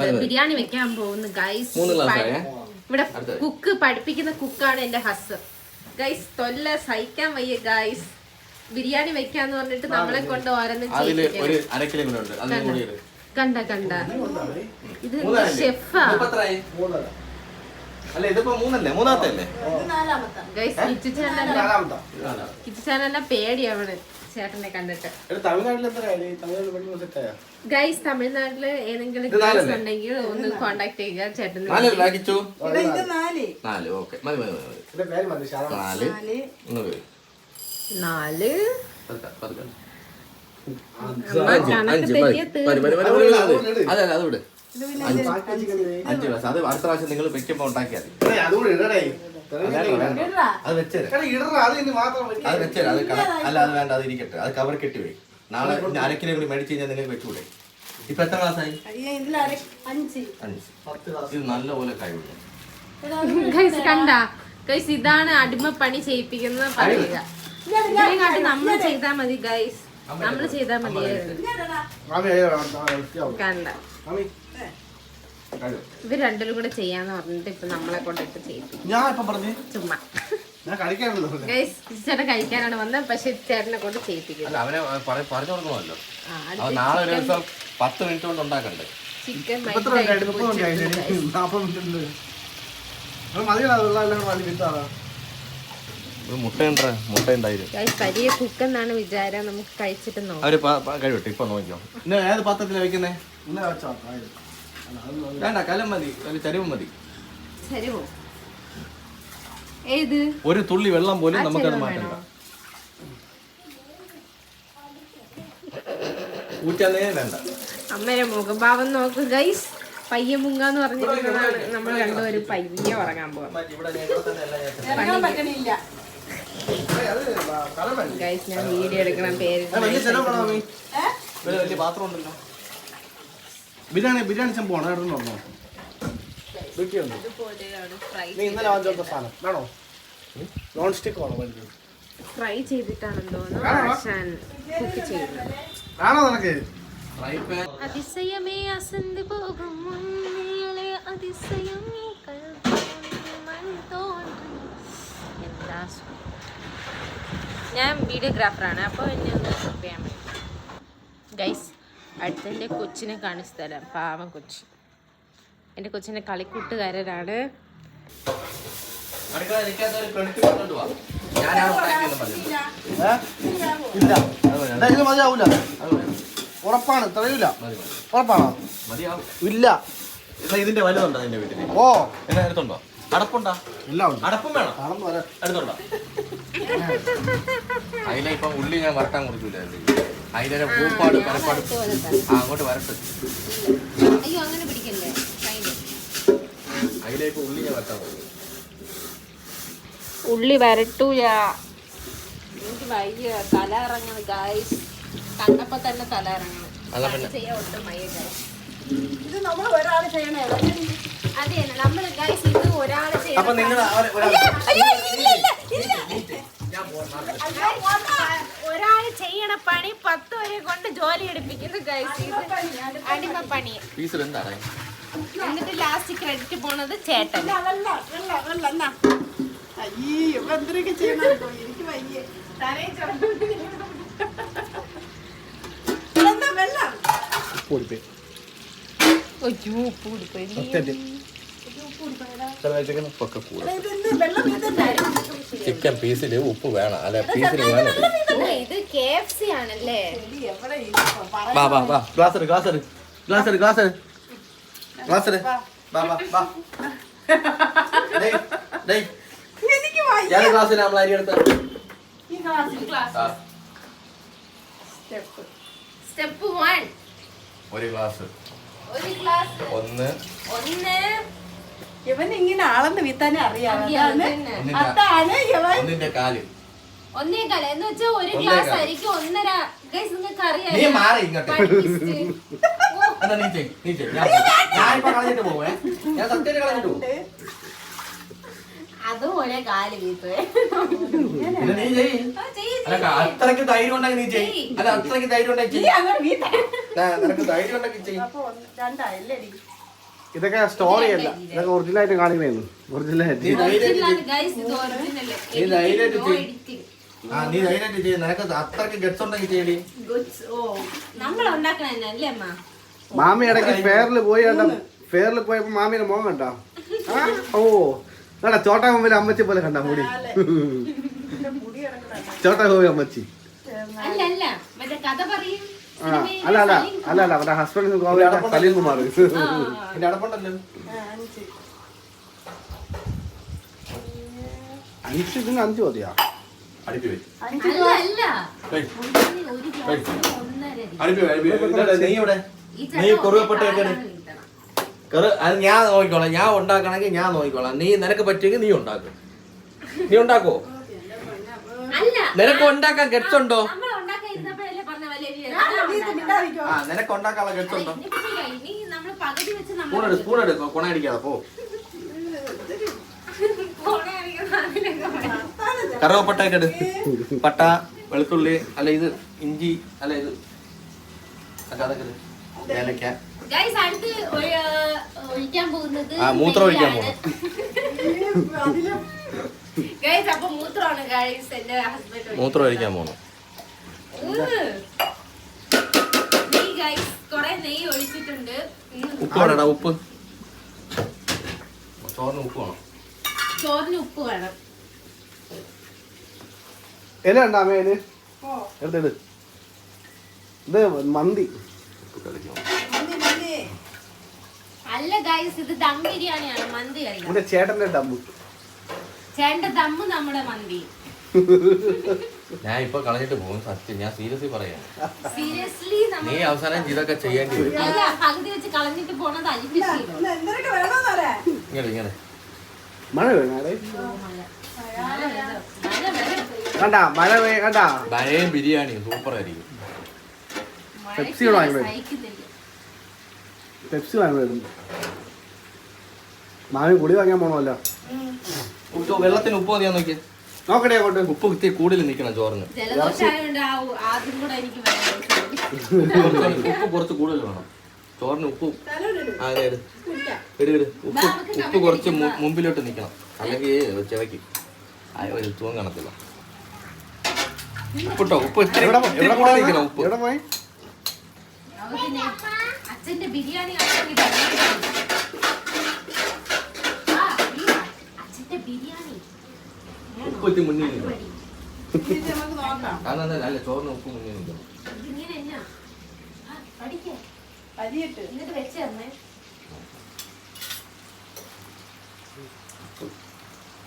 മൂന്ന് പോകുന്നു ഗൈസ് ഇവിടെ കുക്ക് പഠിപ്പിക്കുന്ന കുക്കാണ് എന്റെ ഹസ് ഗൈസ് തൊല്ല സഹിക്കാൻ വയ്യ ഗൈസ് ബിരിയാണി വെക്കാന്ന് പറഞ്ഞിട്ട് നമ്മളെ കൊണ്ട് ഓരോന്നും. കണ്ട. കണ്ട ഇത്? ഷെഫാ? അല്ല ഇതിപ്പോ മൂന്നല്ലേ? മൂന്നാമത്തെ അല്ലേ? ഗൈസ് കിച്ചു ചാനലിന്റെ കിച്ചു ചാനലിനെ പേടിയാവണ് ചേട്ടനെ കണ്ടിട്ട്. ഗൈസ് തമിഴ്നാട്ടിൽ ഏതെങ്കിലും ഗൈസ് ഉണ്ടെങ്കിൽ ഒന്ന് കോണ്ടാക്ട് ചെയ്യുക ചേട്ടൻ നാല് അഞ്ച്, ഗ്ലാസ് അത്. അടുത്ത പ്രാവശ്യം നിങ്ങൾ വെക്കുമ്പോ ഉണ്ടാക്കിയാൽ അത് വെച്ചേരെ. അത് വെച്ചേരാ മാത്രം അത് വെച്ചേരെ അത് ക- അല്ല അത് വേണ്ട അത് ഇരിക്കട്ടെ. അത് കവർ കെട്ടി വേ നാളെ അരക്കിനെ അര കിലോ കൂടി മേടിച്ചു കഴിഞ്ഞാൽ നിങ്ങൾക്ക് വെച്ചുകൂടെ ഇപ്പൊ എത്ര ക്ലാസ്സായി അഞ്ച്. ഇത് നല്ലപോലെ കഴിവുള്ളൂ ഗൈസ് കണ്ട? ഗൈസ് ഇതാണ് അടിമപ്പണി ചെയ്യിപ്പിക്കുന്ന പറയുക ഇതിനെക്കാട്ടി നമ്മൾ ചെയ്താൽ മതി ഗൈസ്. നമ്മൾ ചെയ്താൽ മതി അയ്യോ, ആ, വൃത്തിയാവും. കണ്ട. ഇവർ രണ്ടിലും കൂടെ ചെയ്യാന്ന് പറഞ്ഞിട്ട് ഇപ്പൊ നമ്മളെ കൊണ്ടിട്ട് ചെയ്യിപ്പിക്കും ഞാൻ ഇപ്പൊ പറഞ്ഞു ചുമ്മാ ചേട്ടൻ കഴിക്കാനാണ് വന്നത് പക്ഷെ ചേട്ടനെ കൊണ്ട് അവനെ പറഞ്ഞു കൊടുക്കണമല്ലോ. നാളെ ഒരു ദിവസം പത്ത് മിനിറ്റ് കൊണ്ട് ഉണ്ടാക്കണ്ടേ? ചിക്കൻ മുട്ട ഉണ്ടായിരുന്നു കുക്കെന്നാണ് വിചാരം. നമുക്ക് കഴിച്ചിട്ട് നോക്കാം. അവർ കഴിവട്ടെ ഇപ്പൊ നോക്കിയോ ഏത് പാത്രത്തിലാണ് വെക്കുന്നേ? വെച്ചോ വേണ്ട കലം മതി. ഒരു ചരിവ് മതി. ചരിവോ? ഏത്? ഒരു തുള്ളി വെള്ളം പോലും നമുക്കത് മാറ്റണ്ട? ഊറ്റാനേ വേണ്ട. അമ്മയുടെ മുഖഭാവം നോക്ക് ഗൈസ് പയ്യ മുങ്ങാന്ന് പറഞ്ഞിരിക്കുന്നതാണ് നമ്മൾ രണ്ടുപേരും പയ്യ ഉറങ്ങാൻ പോകാം? ഗൈസ് ഞാൻ വീഡിയോ എടുക്കണം പേര് പാത്രം ഉണ്ടല്ലോ. ബിരിയാണി ബിരിയാണി ചെമ്പ് വേണോ എവിടെ നിന്നോ വീട്ടിലുണ്ട് നീ ഇന്നലെ വാങ്ങിച്ചോണ്ട സാധനം. വേണോ? നോൺ സ്റ്റിക്ക് വേണോ വലുത് ഫ്രൈ? ആശാൻ കുക്ക് ചെയ്യുന്നത് വേണോ നിനക്ക്? ഫ്രൈ പാൻ അതിശയമേ അസന്ത് പോകും മുന്നിലെ അതിശയമേ. എന്താ ഞാൻ വീഡിയോഗ്രാഫറാണ് അപ്പോൾ എന്നെ ഒന്ന് help ചെയ്യാൻ പറ്റും ഗൈസ് അടുത്തെന്റെ കൊച്ചിനെ കാണിച്ചു തരാം പാവം കൊച്ച് എന്റെ കൊച്ചിന്റെ കളിക്കൂട്ടുകാരനാണ് ഉറപ്പാണ് മതി ഉറപ്പാണോ ഇല്ല ഇതിന്റെ വലുതുണ്ടോ നിന്റെ വീട്ടിൽ ഓ എന്നാ എടുത്തുണ്ടോ അടപ്പുണ്ടോ ഇല്ല അടപ്പും വേണം എടുത്തുണ്ടോ അതിലെ ഇപ്പം ഉള്ളി ഞാൻ വരട്ടാൻ കൊടുക്കില്ല അതിലെ പൂപ്പാട് പരപ്പാട് ആ അങ്ങോട്ട് വരട്ട്. അയ്യോ അങ്ങനെ പിടിക്കല്ലേ? കയ്യിൽ. അതിലെ ഇപ്പൊ ഉള്ളി ഞാൻ വരട്ടാ ഉള്ളി വരട്ടൂയാ എനിക്ക് വയ്യ. തല ഇറങ്ങണം ഗായ്സ് കണ്ടപ്പോ തന്നെ തല ഇറങ്ങണം ചെയ്യാൻ ഒട്ടും വയ്യ ഗായ്സ് ഇത് നമ്മൾ ഒരാൾ ചെയ്യണേ. അതെ നമ്മൾ ഗായ്സ് ഇത് ഒരാൾ അപ്പൊ നിങ്ങൾ ഒരാൾ പണി പത്ത് വരെ കൊണ്ട് ജോലി എടുപ്പിക്കുന്നു ഗായ്സ് ഇത് അടിമ പണി പീസിൽ എന്താണ് എന്നിട്ട് ലാസ്റ്റ് ക്രെഡിറ്റ് പോണത് ചേട്ടൻ. ചിക്കൻ പീസിൽ ഉപ്പ് വേണം. അല്ലെ? പീസിൽ വേണം. കെ എഫ് സി ആണല്ലേ? വാ വാ വാ. ഗ്ലാസ് എടു ഗ്ലാസ് എടു ഗ്ലാസ് എടു ഗ്ലാസ് എടു ഗ്ലാസ് എടു വാ. വാ വാ ഡേയ് ഡേയ്. എനിക്ക് വയ്യ. ഏത് ഗ്ലാസ്സിലാണ് നമ്മൾ അരി എടുത്തത് ഈ ഗ്ലാസ്സിൽ ആ, സ്റ്റെപ്പ് സ്റ്റെപ്പ് 1 ഒരു ഗ്ലാസ് ഒരു ഗ്ലാസ് ഒന്ന്. ഒന്ന്. ഇവൻ ഇങ്ങനെ ആളെന്ന് വിത്താനെ അറിയാം. അതാണ്. ഇവൻ. കാൽ. ഒന്നേകാല. എന്ന് വെച്ചാൽ ഒരു ഗ്ലാസ് അരിക്ക് ഒന്നര. ഗൈസ് നിങ്ങൾക്ക് നീ മാറി ഇങ്ങോട്ട്. എന്നാ നീ ചെയ് നീ ചെയ് ഞാൻ കളഞ്ഞിട്ട് പോവേ. ഞാൻ സത്യം കളഞ്ഞിട്ട് പോകും അതും ഒരേ കാൽ വീട്ടുവേ. നീ ചെയ് അല്ല അത്രയ്ക്ക് ധൈര്യം ഉണ്ടെങ്കിൽ നീ ചെയ് അല്ല അത്രയ്ക്ക് ധൈര്യം ഉണ്ടെങ്കിൽ നിനക്ക് ധൈര്യം ഉണ്ടെങ്കിൽ ചെയ് അപ്പൊ ഒന്ന് രണ്ടായില്ലേ ഇതൊക്കെ സ്റ്റോറി അല്ല. ഇതൊക്കെ ഒറിജിനൽ ആയിട്ട് കാണിക്കണേന്ന്. ഒറിജിനൽ നീ ആയിട്ട് ആ നീ ധൈര്യമായിട്ട് ചെയ്യും. നിനക്ക് അത്രയ്ക്ക് ഗട്സ് ഉണ്ടെങ്കിൽ ചെയ്യടി. മാമി ഇടയ്ക്ക് ഫെയറിൽ പോയി കണ്ട? ഫെയറിൽ പോയപ്പോ മാമിയുടെ മോൻ കണ്ടോ? ഓ. എടാ ചോട്ടാ മുമ്പിൽ അമ്മച്ചി പോലെ കണ്ട മുടി? ചോട്ടാ പോയി അമ്മച്ചി. അല്ല അല്ല. കഥ പറയും. ആ അല്ല അല്ല. അവരുടെ ഹസ്ബൻഡ് സലീം കുമാർ. എന്റെ അടപ്പുണ്ടല്ലോ. അഞ്ച് ഇതിന് അഞ്ച് മതിയാ? അടിപ്പി. അടിപ്പി ഇവിടെ. കറ് അത് ഞാൻ നോക്കിക്കോളാം. ഞാൻ ഉണ്ടാക്കണമെങ്കിൽ ഞാൻ നോക്കിക്കോളാം. നീ നിനക്ക് പറ്റുമെങ്കിൽ നീ ഉണ്ടാക്കും. നീ ഉണ്ടാക്കോ? അല്ല. നിനക്ക് ഉണ്ടാക്കാൻ ഗട്സ് ഉണ്ടോ? ആ നിനക്ക് ഉണ്ടാക്കാനുള്ള ഗട്സ് ഉണ്ടോ? ഇനിയിപ്പോ ഇനി നമ്മൾ പകുതി വെച്ച് സ്പൂൺ എടുക്കോ കൊണ അടിക്കാതെ പോ. പോണേ. കറുവപ്പട്ടയൊക്കെ എടു പട്ട വെളുത്തുള്ളി അല്ല ഇത് ഇഞ്ചി അല്ല ഇത്. ഏലക്ക. ആ മൂത്രം ഒഴിക്കാൻ ഹസ്ബൻഡ് മൂത്രം ഒഴിക്കാൻ ഉം. ഉപ്പ് വേണടാ ഉപ്പ്. ചോറിന് ഉപ്പ് വേണം. ചോറിന് ഉപ്പ് വേണം. ഇല ഉണ്ടോ അമ്മേൽ ഓ. എടുത്തിട് ഇത് മന്തി. അല്ല ഗൈസ് ഇത് ദം ബിരിയാണിയാണ്. മന്തി കഴിക്കാം. എന്റെ ചേട്ടന്റെ ഡബ്ബ് ചേട്ടന്റെ ദമ്മ് നമ്മുടെ മന്തി. ഞാൻ ഇപ്പൊ കളഞ്ഞിട്ട് പോകും. സത്യം ഞാൻ സീരിയസ്ലി പറയാം. സീരിയസ്ലി നീ അവസാനം ഇതൊക്കെ ചെയ്യേണ്ടി വരും. അല്ല പകുതി വെച്ച് കളഞ്ഞിട്ട് പോണത്. പറയാ ഇങ്ങനെ ഇങ്ങനെ മഴ വരും. കണ്ട മഴ പെയ്യ കണ്ട. ഭയം ബിരിയാണി സൂപ്പർ ആയിരിക്കും. പെപ്സി മഴയ്ക്ക് വാങ്ങി വരും. പെപ്സി വാങ്ങുന്നു മാമി കുടി വാങ്ങാൻ പോണമല്ലോ ഉപ്പ് വെള്ളത്തിന് ഉപ്പ് മതിയാ നോക്കി നോക്കട്ടെ അങ്ങോട്ട്. ഉപ്പ് കുത്തി കൂടുതൽ നിൽക്കണം ചോറിന്. കൂടെ ഉപ്പ് കുറച്ച് കൂടുതൽ വേണം. ചോറിന് ഉപ്പ് അതെ ഉപ്പ് ഉപ്പ് കുറച്ച് മുമ്പിലോട്ട് നിൽക്കണം. അല്ലെങ്കിൽ ചെവയ്ക്കും. ആ ഒരു തൂങ്ങ കാണത്തില്ല. ഉപ്പിട്ടോ? ഉപ്പ് ഇത്തിരി ഉപ്പ്. എവിടെ പോയി? അച്ഛന്റെ ബിരിയാണി ഉപ്പ് മുന്നിൽ അതെന്താ അല്ല ചോറിന് ഉപ്പ് മുന്നിൽ നിൽക്കണം ഇതിങ്ങനെ എന്നാ ആ, പഠിക്ക്. അരിയിട്ട് എന്നിട്ട് വെച്ച് തന്നേ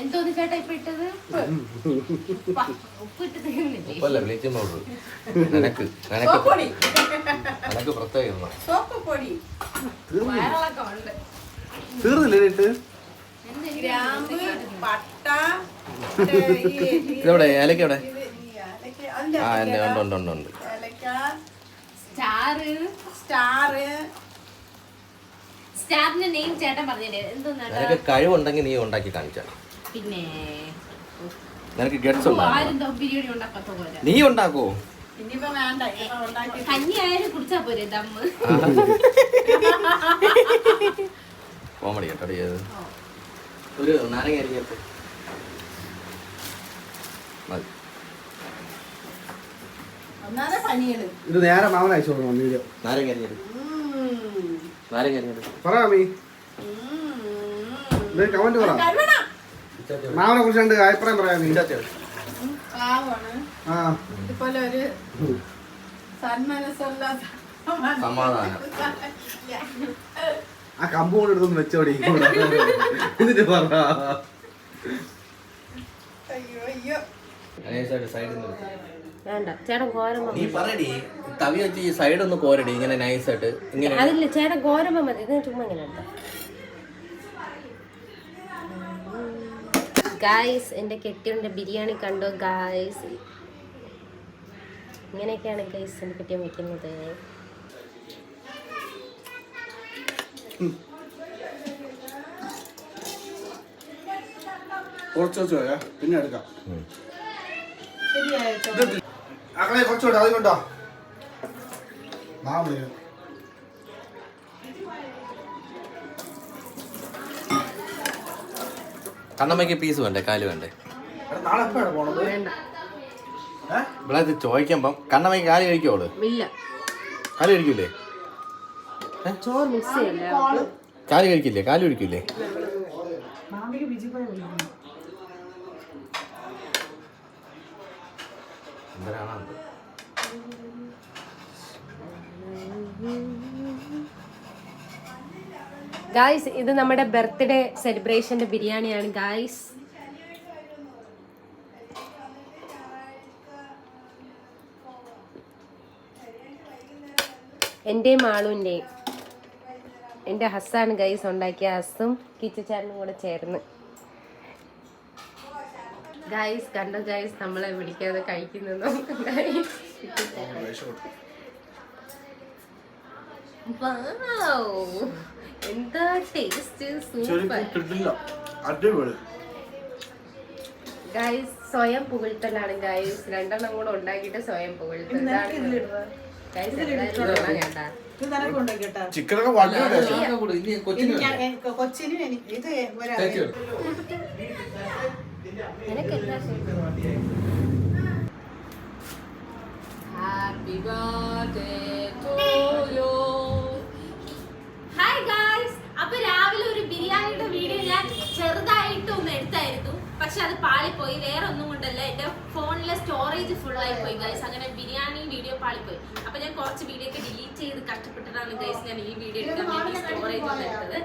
എന്തോന്ന് ചേട്ടാ ഇപ്പൊ ഇട്ടത്? ഉപ്പ. ഉപ്പല്ല ബ്ലീച്ചിങ് പൗഡർ നിനക്ക് നിനക്ക് സോപ്പൊടി നിനക്ക് പ്രത്യേകം സോപ്പ് പൊടി. വയറിളക്കം ഉണ്ട്. തീർന്നില്ലേ ഇട്ട്? ഗ്രാമ്പ് പട്ട ഇതെവിടെ? ഏലക്ക എവിടെ? ആ എന്റെ ഉണ്ട് ഉണ്ട് ഉണ്ട് ഉണ്ട് ഏലക്ക. സ്റ്റാറ്. സ്റ്റാറ്. സ്റ്റാറിന്റെ നെയിം ചേട്ടൻ പറഞ്ഞില്ലേ? എന്തോന്നാ കഴിവുണ്ടെങ്കിൽ നീ ഉണ്ടാക്കി കാണിച്ച പിന്നെ നിനക്ക് ഗട്സ് ഉണ്ടോ? ആരും ദം ബിരിയാണി ഉണ്ടാക്കാത്ത പോലെ. നീ ഉണ്ടാക്കോ? ഇനിയിപ്പോ വേണ്ട ഇപ്പൊ ഉണ്ടാക്കി കഞ്ഞി ആയാലും കുടിച്ചാ പോരെ ദമ്മ്. കോമഡി കേട്ടോ ഒരു നാരങ്ങ അരിഞ്ഞിട്ട് മതി. ഒന്നാമതെ പനികൾ ഇത് നേരെ മാമൻ അയച്ചു കൊടുക്കണം വീഡിയോ നാരങ്ങ അരിഞ്ഞിട്ട് നാരങ്ങ അരിഞ്ഞിട്ട് പറ മാമി. കമന്റ് പറ. മാമനെ കുറിച്ച് രണ്ട് അഭിപ്രായം പറയാം ആ. ഇതുപോലെ ഒരു സമാധാനം. ആ കമ്പ് കൊണ്ട് എടുത്തൊന്ന് വെച്ചോടി. എന്നിട്ട് പറ. വേണ്ട ചേട്ടൻ കോരമ്പ നീ പറയടി തവി വെച്ച് ഈ സൈഡ് ഒന്ന് കോരടി ഇങ്ങനെ നൈസായിട്ട് ഇങ്ങനെ അതില്ല ചേട്ടൻ കോരമ്പ മതി. ഇത് ചുമ്മാ ഇങ്ങനെ ഗായ്സ് എന്റെ കെട്ടിയവന്റെ ബിരിയാണി കണ്ടോ ഗായ്സ് ഇങ്ങനെയൊക്കെയാണ് ഗൈസ് എന്റെ കെട്ടിയൻ വയ്ക്കുന്നത് പിന്നെ എടുക്കാം. കുറച്ചുകൂടെ അത് കൊണ്ടോ? കണ്ണമ്മയ്ക്ക് പീസ് വേണ്ടേ? കാൽ വേണ്ടേ? എടാ, നാളെ എപ്പോഴാണ് വേണ്ട. ഏ? ഇവിടെ ഇത് ചോദിക്കുമ്പം കണ്ണമ്മയ്ക്ക് കാൽ കഴിക്കുവോൾ? ഇല്ല. കാൽ കഴിക്കൂലേ? കാൽ കഴിക്കില്ലേ? കാൽ കഴിക്കൂലേ? എന്തരാണ് ഗായ്സ് ഇത് നമ്മുടെ ബർത്ത്ഡേ സെലിബ്രേഷന്റെ ബിരിയാണിയാണ് ഗായ്സ് എന്റെയും ആളുവിന്റെയും എന്റെ ഹസ്സാണ് ഗൈസ് ഉണ്ടാക്കിയ ഹസ്സും കിച്ചച്ചാരനും കൂടെ ചേർന്ന്. ഗൈസ് കണ്ടോ ഗൈസ് നമ്മളെ വിളിക്കാതെ കഴിക്കുന്നതും ഗൈസ് വൗ! എന്താ ടേസ്റ്റ് സൂപ്പർ അടിപൊളി. ഗൈസ് സ്വയം പുകഴ്ത്തലാണ് ഗൈസ് രണ്ടെണ്ണം കൂടെ ഉണ്ടാക്കിയിട്ട് സ്വയം പുകഴ്ത്തൽ. ഉണ്ടാക്കിട്ടാ ചിക്കനൊക്കെ കൊച്ചിനും എനിക്ക് ഇത് പോയി അപ്പൊ ഞാൻ കുറച്ച് വീഡിയോ ഒക്കെ ഡിലീറ്റ് ചെയ്ത് കഷ്ടപ്പെട്ടിട്ടാണ് ഗൈസ് ഞാൻ ഈ വീഡിയോ എടുക്കാൻ വേണ്ടി സ്റ്റോറേജ് ഒന്ന് എടുത്തത്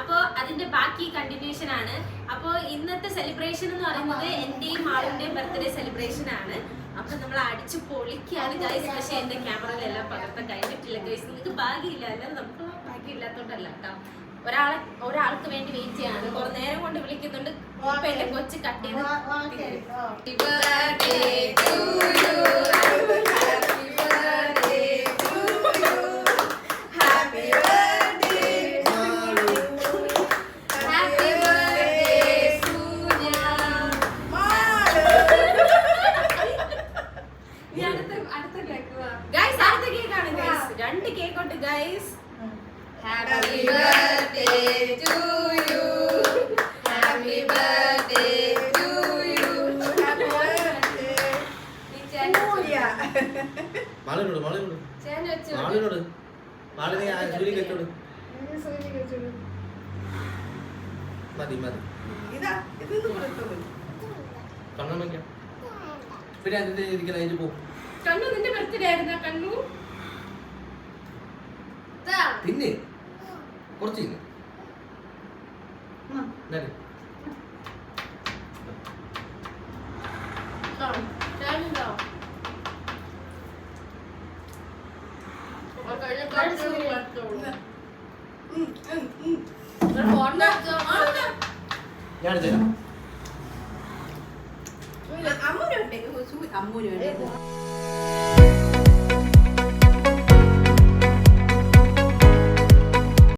അപ്പോൾ അതിന്റെ ബാക്കി കണ്ടിന്യൂഷൻ ആണ് അപ്പോൾ ഇന്നത്തെ സെലിബ്രേഷൻ എന്ന് പറയുന്നത് എന്റെയും ആളുടെയും ബർത്ത്ഡേ സെലിബ്രേഷൻ ആണ് അപ്പൊ നമ്മൾ അടിച്ച് പൊളിക്കാണ് ഗൈസ് പക്ഷെ എന്റെ ക്യാമറയിലെല്ലാം പകർത്താൻ കഴിഞ്ഞിട്ടില്ല ഗൈസ് നിങ്ങൾക്ക് ഭാഗ്യമില്ല അല്ലാതെ നമുക്ക് ഭാഗ്യമില്ലാത്തോണ്ടല്ല കേട്ടോ ഒരാളെ ഒരാൾക്ക് വേണ്ടി വെയിറ്റ് ചെയ്യാണ് കുറെ നേരം കൊണ്ട് വിളിക്കുന്നുണ്ട് ഇപ്പൊ എന്റെ കൊച്ച് കട്ട് ചെയ്ത് മാളിനോട് മാളിനോട് മാളിനോട് മാളിനെ ആ സൂര്യ കഴിച്ചോട് മതി മതി. കണ്ണു കണ്ണമ്മയ്ക്ക. പിന്നെ അതിന്റെ ഇരിക്കുന്ന അതിന് പോ. കണ്ണു നിന്റെ ബർത്ത്ഡേ ആയിരുന്ന കണ്ണു. തിന്നെ. കുറച്ച് തിന്നെ. ഉം. എന്നാൽ. ദാ. ഞാനുണ്ടോ? ആ കഴിഞ്ഞ പ്രാവശ്യം ഒരു വർഷമുള്ളൂ. ഉം, ഉം, ഉം. ഒരു ഫോട്ടോ എടുത്തോ? ആ. ഞാൻ തരാം അമ്മൂനുണ്ട് അമ്മൂനുണ്ട്